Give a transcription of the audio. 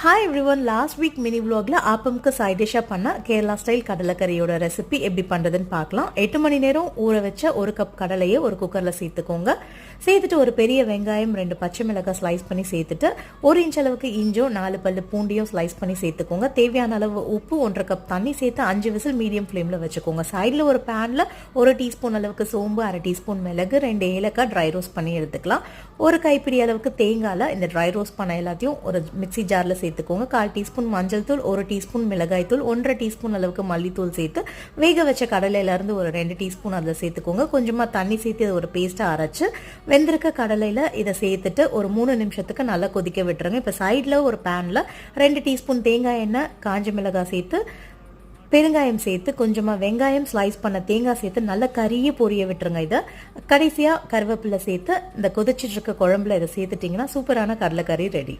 Hi everyone last week mini vlogல ஆப்பமுக்கு side டிஷ்ஷாக பண்ண கேரளா ஸ்டைல் கடலைக்கறியோட ரெசிபி எப்படி பண்ணுறதுன்னு பார்க்கலாம். எட்டு மணி நேரம் ஊற வச்ச ஒரு கப் கடலையை ஒரு குக்கரில் சேர்த்துக்கோங்க. சேர்த்துட்டு ஒரு பெரிய வெங்காயம் ரெண்டு பச்சை மிளகாய் ஸ்லைஸ் பண்ணி சேர்த்துட்டு ஒரு இன்ச் அளவுக்கு இஞ்சும் நாலு பல்லு பூண்டியும் ஸ்லைஸ் பண்ணி சேர்த்துக்கோங்க. தேவையான அளவு உப்பு ஒன்றரை கப் தண்ணி சேர்த்து அஞ்சு விசில் மீடியம் ஃப்ளேமில் வச்சுக்கோங்க. சைடில் ஒரு பேனில் ஒரு டீஸ்பூன் அளவுக்கு சோம்பு அரை டீஸ்பூன் மிளகு ரெண்டு ஏலக்காய் ட்ரை ரோஸ்ட் பண்ணி எடுத்துக்கலாம். ஒரு கைப்பிடி அளவுக்கு தேங்காயில் இந்த ட்ரை ரோஸ்ட் பண்ண எல்லாத்தையும் ஒரு மிக்ஸி ஜாரில் சேர்த்துக்கோங்க. கால் டீஸ்பூன் மஞ்சள் தூள் ஒரு டீஸ்பூன் மிளகாய் தூள் ஒன்றரை டீஸ்பூன் அளவுக்கு மல்லித்தூள் சேர்த்து வேக வச்ச கடலையிலேருந்து ஒரு ரெண்டு டீஸ்பூன் அதில் சேர்த்துக்கோங்க. கொஞ்சமாக தண்ணி சேர்த்து இதை ஒரு பேஸ்ட்டாக அரைச்சு வெந்திருக்க கடலையில் இதை சேர்த்துட்டு ஒரு மூணு நிமிஷத்துக்கு நல்லா கொதிக்க விட்டுருங்க. இப்போ சைடில் ஒரு பேனில் ரெண்டு டீஸ்பூன் தேங்காய் எண்ணெய் காஞ்ச மிளகாய் சேர்த்து பெருங்காயம் சேர்த்து கொஞ்சமாக வெங்காயம் ஸ்லைஸ் பண்ண தேங்காய் சேர்த்து நல்லா கறியே பொரிய விட்டுருங்க இதை. கடைசியாக கருவேப்பிலை சேர்த்து இந்த கொதிச்சிட்ருக்க குழம்புல இதை சேர்த்துட்டிங்கன்னா சூப்பரான கடலைக்கறி ரெடி